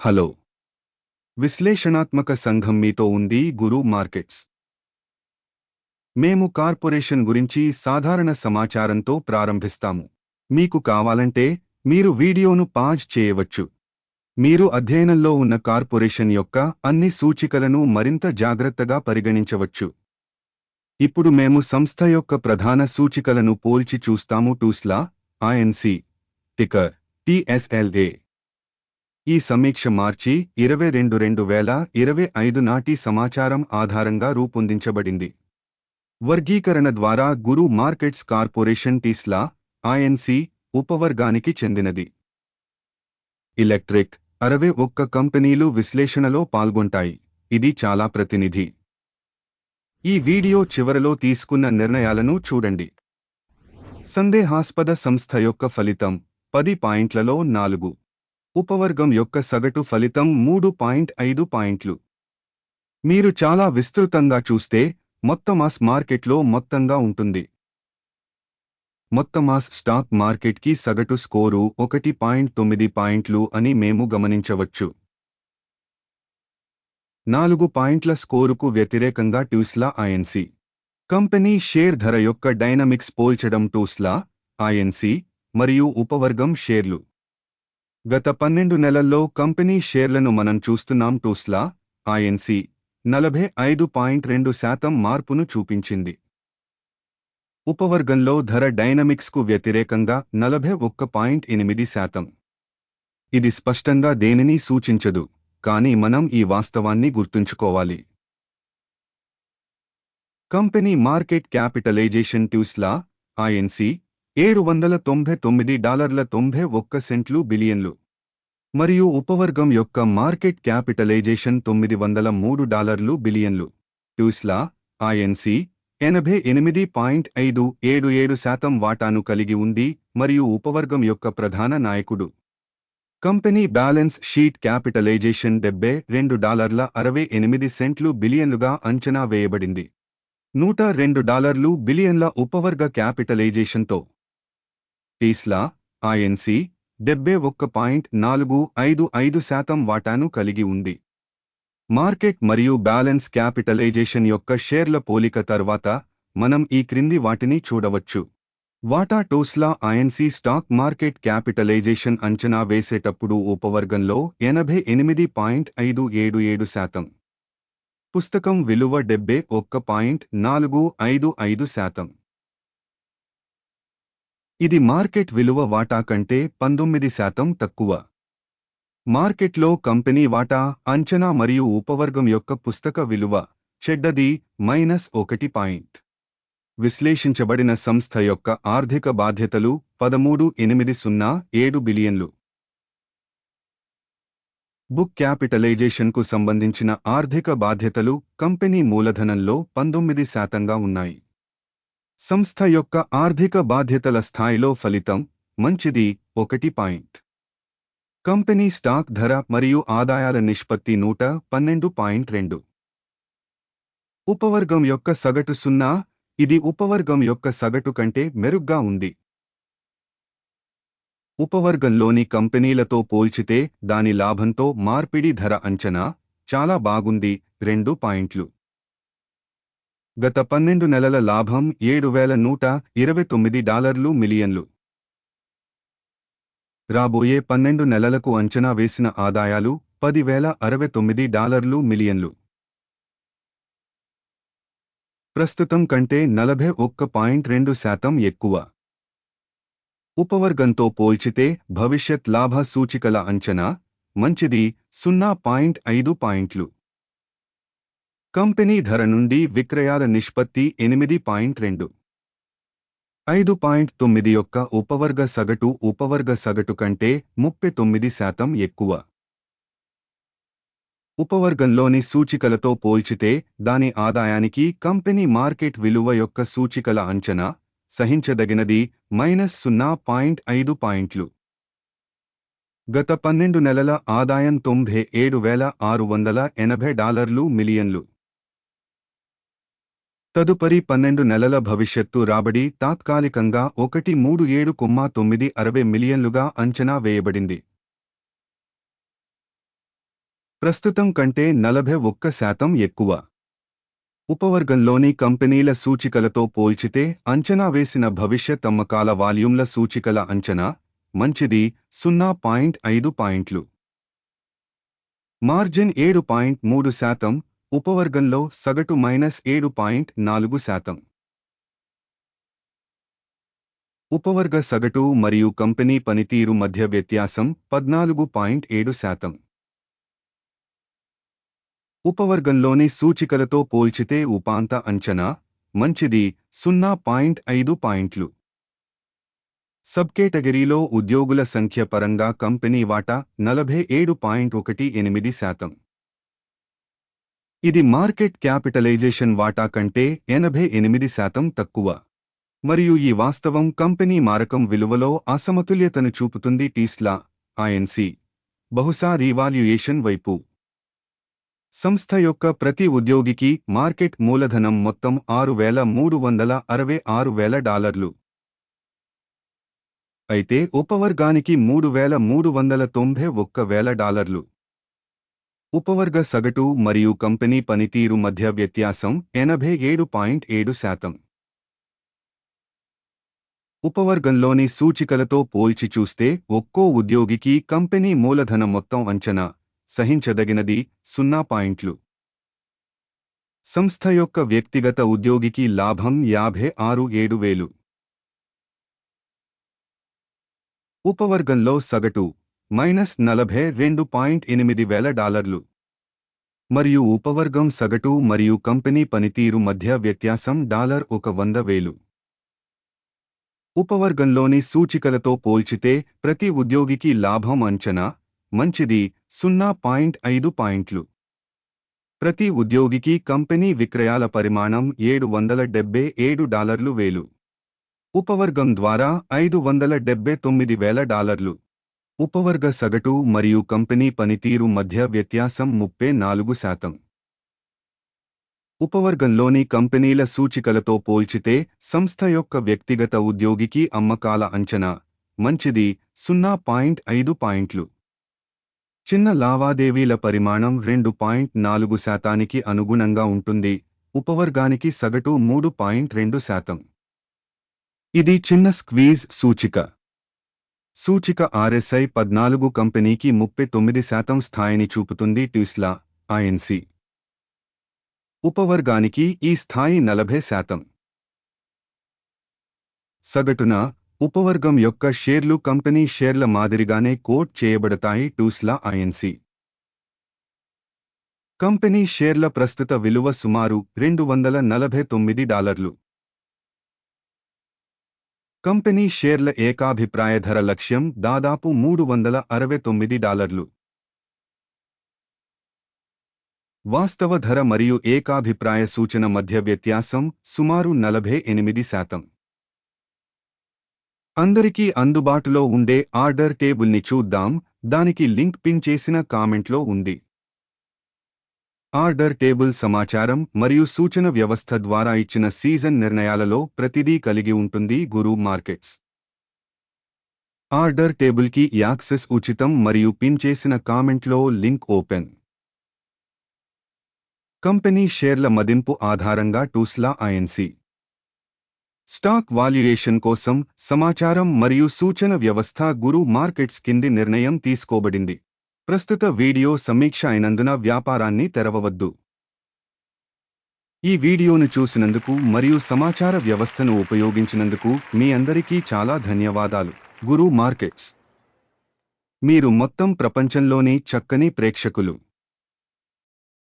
Hello. విశ్లేషణాత్మక సంఘం మీతో ఉంది గురు మార్కెట్స్. మేము కార్పొరేషన్ గురించి సాధారణ సమాచారంతో ప్రారంభిస్తాము. మీకు కావాలంటే మీరు వీడియోను పాజ్ చేయవచ్చు. మీరు అధ్యయనంలో ఉన్న కార్పొరేషన్ యొక్క అన్ని సూచికలను మరింత జాగ్రత్తగా పరిగణించవచ్చు. ఇప్పుడు మేము సంస్థ యొక్క ప్రధాన సూచికలను పోల్చి చూస్తాము. టూస్లా ఐఎన్సి టికర్ టిఎస్ఎల్ఏ ఈ సమీక్ష మార్చి ఇరవై రెండు రెండు వేల ఇరవై ఐదు నాటి సమాచారం ఆధారంగా రూపొందించబడింది. వర్గీకరణ ద్వారా Guru markets corporation Tesla Inc ఉపవర్గానికి చెందినది. ఎలక్ట్రిక్ అరవై ఒక్క కంపెనీలు విశ్లేషణలో పాల్గొంటాయి. ఇది చాలా ప్రతినిధి. ఈ వీడియో చివరలో తీసుకున్న నిర్ణయాలను చూడండి. సందేహాస్పద సంస్థ యొక్క ఫలితం పది పాయింట్లలో నాలుగు. ఉపవర్గం యొక్క సగటు ఫలితం మూడు పాయింట్ ఐదు పాయింట్లు. మీరు చాలా విస్తృతంగా చూస్తే మొత్తం మాస్ మార్కెట్లో మొత్తంగా ఉంటుంది. మొత్తం మాస్ స్టాక్ మార్కెట్కి సగటు స్కోరు ఒకటి పాయింట్ తొమ్మిది పాయింట్లు అని మేము గమనించవచ్చు. నాలుగు పాయింట్ల స్కోరుకు వ్యతిరేకంగా ట్యూస్లా ఐఎన్సి కంపెనీ షేర్ ధర యొక్క డైనమిక్స్ పోల్చడం టూస్లా ఐఎన్సి మరియు ఉపవర్గం షేర్లు. గత పన్నెండు నెలల్లో కంపెనీ షేర్లను మనం చూస్తున్నాం టూస్లా ఐఎన్సి నలభై ఐదు పాయింట్ రెండు శాతం మార్పును చూపించింది. ఉపవర్గంలో ధర డైనమిక్స్కు వ్యతిరేకంగా నలభై ఒక్క పాయింట్ ఎనిమిది శాతం. ఇది స్పష్టంగా దేనిని సూచించదు కానీ మనం ఈ వాస్తవాన్ని గుర్తుంచుకోవాలి. Company market capitalization Tesla Inc ఏడు వందల తొంభై తొమ్మిది డాలర్ల తొంభై ఒక్క సెంట్లు బిలియన్లు. మరియు ఉపవర్గం యొక్క మార్కెట్ క్యాపిటలైజేషన్ తొమ్మిది వందల మూడు డాలర్లు బిలియన్లు. ట్యూస్లా ఐఎన్సి ఎనభై ఎనిమిది పాయింట్ ఐదు ఏడు ఏడు శాతం వాటాను కలిగి ఉంది మరియు ఉపవర్గం యొక్క ప్రధాన నాయకుడు. కంపెనీ బ్యాలెన్స్ షీట్ క్యాపిటలైజేషన్ డెబ్బై రెండు డాలర్ల అరవై ఎనిమిది సెంట్లు బిలియన్లుగా అంచనా వేయబడింది. నూట రెండు డాలర్లు బిలియన్ల ఉపవర్గ క్యాపిటలైజేషన్తో టీస్లా ఐఎన్సి డెబ్బై ఒక్క పాయింట్ నాలుగు ఐదు ఐదు శాతం వాటాను కలిగి ఉంది. మార్కెట్ మరియు బ్యాలెన్స్ క్యాపిటలైజేషన్ యొక్క షేర్ల పోలిక తర్వాత మనం ఈ క్రింది వాటిని చూడవచ్చు. వాటా Tesla Inc stock market capitalization అంచనా వేసేటప్పుడు ఉపవర్గంలో ఎనభై ఎనిమిది పాయింట్ ఐదు ఏడు ఏడు శాతం. పుస్తకం విలువ డెబ్బై ఒక్క పాయింట్ నాలుగు ఐదు ఐదు శాతం. ఇది మార్కెట్ విలువ వాటా కంటే పంతొమ్మిది శాతం తక్కువ. మార్కెట్లో కంపెనీ వాటా అంచనా మరియు ఉపవర్గం యొక్క పుస్తక విలువ చెడ్డది మైనస్ ఒకటి పాయింట్. విశ్లేషించబడిన సంస్థ యొక్క ఆర్థిక బాధ్యతలు పదమూడు ఎనిమిది సున్నా ఏడు బిలియన్లు. బుక్ క్యాపిటలైజేషన్కు సంబంధించిన ఆర్థిక బాధ్యతలు కంపెనీ మూలధనంలో పంతొమ్మిది శాతంగా ఉన్నాయి. సంస్థ యొక్క ఆర్థిక బాధ్యతల స్థాయిలో ఫలితం మంచిది ఒకటి పాయింట్. కంపెనీ స్టాక్ ధర మరియు ఆదాయాల నిష్పత్తి నూట పన్నెండు పాయింట్ రెండు. ఉపవర్గం యొక్క సగటు సున్నా ఇది ఉపవర్గం యొక్క సగటు కంటే మెరుగ్గా ఉంది. ఉపవర్గంలోని కంపెనీలతో పోల్చితే దాని లాభంతో మార్పిడి ధర అంచనా చాలా బాగుంది రెండు పాయింట్లు. గత పన్నెండు నెలల లాభం ఏడు వేల నూట ఇరవై తొమ్మిది డాలర్లు మిలియన్లు. రాబోయే పన్నెండు నెలలకు అంచనా వేసిన ఆదాయాలు పదివేల అరవై తొమ్మిది డాలర్లు మిలియన్లు. ప్రస్తుతం కంటే నలభై ఒక్క పాయింట్ రెండు శాతం ఎక్కువ. ఉపవర్గంతో పోల్చితే భవిష్యత్ లాభ సూచికల అంచనా మంచిది సున్నా పాయింట్ ఐదు పాయింట్లు. కంపెనీ ధర నుండి విక్రయాల నిష్పత్తి ఎనిమిది పాయింట్ రెండు. ఐదు పాయింట్ తొమ్మిది యొక్క ఉపవర్గ సగటు ఉపవర్గ సగటు కంటే ముప్పై తొమ్మిది శాతం ఎక్కువ. ఉపవర్గంలోని సూచికలతో పోల్చితే దాని ఆదాయానికి కంపెనీ మార్కెట్ విలువ యొక్క సూచికల అంచనా సహించదగినది మైనస్ సున్నా పాయింట్ ఐదు పాయింట్లు. గత పన్నెండు నెలల ఆదాయం తొంభై ఏడు వేల ఆరు వందల ఎనభై డాలర్లు మిలియన్లు. తదుపరి పన్నెండు నెలల భవిష్యత్తు రాబడి తాత్కాలికంగా ఒకటి మూడు ఏడు కొమ్మా తొమ్మిది అరవై మిలియన్లుగా అంచనా వేయబడింది. ప్రస్తుతం కంటే నలభై ఒక్క శాతం ఎక్కువ. ఉపవర్గంలోని కంపెనీల సూచికలతో పోల్చితే అంచనా వేసిన భవిష్యత్ అమ్మకాల వాల్యూమ్ల సూచికల అంచనా మంచిది సున్నా పాయింట్ ఐదు పాయింట్లు. మార్జిన్ ఏడు పాయింట్ మూడు శాతం ఉపవర్గంలో సగటు మైనస్ ఏడు పాయింట్ నాలుగు శాతం. ఉపవర్గ సగటు మరియు కంపెనీ పనితీరు మధ్య వ్యత్యాసం పద్నాలుగు పాయింట్ ఏడు శాతం. ఉపవర్గంలోని సూచికలతో పోల్చితే ఉపాంత అంచనా మంచిది సున్నా పాయింట్ ఐదు పాయింట్లు. సబ్కేటగిరీలో ఉద్యోగుల సంఖ్య పరంగా కంపెనీ వాటా నలభై ఏడు పాయింట్ ఒకటి ఎనిమిది శాతం. ఇది మార్కెట్ క్యాపిటలైజేషన్ వాటా కంటే ఎనభై ఎనిమిది శాతం తక్కువ. మరియు ఈ వాస్తవం కంపెనీ మారకం విలువలో అసమతుల్యతను చూపుతుంది టీస్లా ఐఎన్సి బహుశా రీవాల్యుయేషన్ వైపు. సంస్థ యొక్క ప్రతి ఉద్యోగికి మార్కెట్ మూలధనం మొత్తం ఆరు వేల మూడు వందల అరవై ఆరు వేల డాలర్లు. అయితే ఉపవర్గానికి మూడు వేల మూడు వందల తొంభై ఒక్క వేల డాలర్లు. ఉపవర్గ సగటు మరియు కంపెనీ పనితీరు మధ్య వ్యత్యాసం ఎనభై ఏడు పాయింట్ ఏడు శాతం. ఉపవర్గంలోని సూచికలతో పోల్చి చూస్తే ఒక్కో ఉద్యోగికి కంపెనీ మూలధన మొత్తం అంచనా సహించదగినది సున్నా పాయింట్లు. సంస్థ యొక్క వ్యక్తిగత ఉద్యోగికి లాభం యాభై ఆరు ఏడు వేలు. ఉపవర్గంలో సగటు మైనస్ నలభై రెండు పాయింట్ ఎనిమిది వేల డాలర్లు. మరియు ఉపవర్గం సగటు మరియు కంపెనీ పనితీరు మధ్య వ్యత్యాసం డాలర్ ఒక వంద వేలు. ఉపవర్గంలోని సూచికలతో పోల్చితే ప్రతి ఉద్యోగికి లాభం అంచనా మంచిది సున్నా పాయింట్ ఐదు పాయింట్లు. ప్రతి ఉద్యోగికి కంపెనీ విక్రయాల పరిమాణం ఏడు వందల డెబ్బై ఏడు డాలర్లు వేలు. ఉపవర్గం ద్వారా ఐదు వందల డెబ్బై తొమ్మిది వేల డాలర్లు. ఉపవర్గ సగటు మరియు కంపెనీ పనితీరు మధ్య వ్యత్యాసం ముప్పై నాలుగు శాతం. ఉపవర్గంలోని కంపెనీల సూచికలతో పోల్చితే సంస్థ యొక్క వ్యక్తిగత ఉద్యోగికి అమ్మకాల అంచనా మంచిది సున్నా పాయింట్ ఐదు పాయింట్లు. చిన్న లావాదేవీల పరిమాణం రెండు పాయింట్ నాలుగు శాతానికి అనుగుణంగా ఉంటుంది ఉపవర్గానికి సగటు మూడు పాయింట్ రెండు శాతం. ఇది చిన్న స్క్వీజ్ సూచిక. సూచిక ఆర్ఎస్ఐ పద్నాలుగు కంపెనీకి ముప్పై తొమ్మిది శాతం స్థాయిని చూపుతుంది ట్యూస్లా ఐఎన్సి ఉపవర్గానికి ఈ స్థాయి నలభై శాతం. సగటున ఉపవర్గం యొక్క షేర్లు కంపెనీ షేర్ల మాదిరిగానే కోట్ చేయబడతాయి టూస్లా ఐఎన్సి కంపెనీ షేర్ల ప్రస్తుత విలువ సుమారు రెండు వందల నలభై తొమ్మిది డాలర్లు. కంపెనీ షేర్ల ఏకాభిప్రాయ ధర లక్ష్యం దాదాపు మూడు వందల అరవై తొమ్మిది డాలర్లు. వాస్తవ ధర మరియు ఏకాభిప్రాయ సూచన మధ్య వ్యత్యాసం సుమారు నలభై ఎనిమిది శాతం. అందరికీ అందుబాటులో ఉండే ఆర్డర్ టేబుల్ని చూద్దాం దానికి లింక్ పిన్ చేసిన కామెంట్లో ఉంది. ఆర్డర్ టేబుల్ సమాచారం మరియు సూచన వ్యవస్థ ద్వారా ఇచ్చిన సీజన్ నిర్ణయాలలో ప్రతిదీ కలిగి ఉంటుంది గురు మార్కెట్స్. ఆర్డర్ టేబుల్కి యాక్సెస్ ఉచితం మరియు పిన్ చేసిన కామెంట్లో లింక్ ఓపెన్. కంపెనీ షేర్ల మదింపు ఆధారంగా టూస్లా ఐఎన్సి. స్టాక్ వాల్యుయేషన్ కోసం సమాచారం మరియు సూచన వ్యవస్థ గురు మార్కెట్స్ కింది నిర్ణయం తీసుకోబడింది. ప్రస్తుత వీడియో సమీక్ష అయినందున వ్యాపారాన్ని తెరవవద్దు. ఈ వీడియోను చూసినందుకు మరియు సమాచార వ్యవస్థను ఉపయోగించినందుకు మీ అందరికీ చాలా ధన్యవాదాలు. గురు మార్కెట్స్. మీరు మొత్తం ప్రపంచంలోనే చక్కని ప్రేక్షకులు.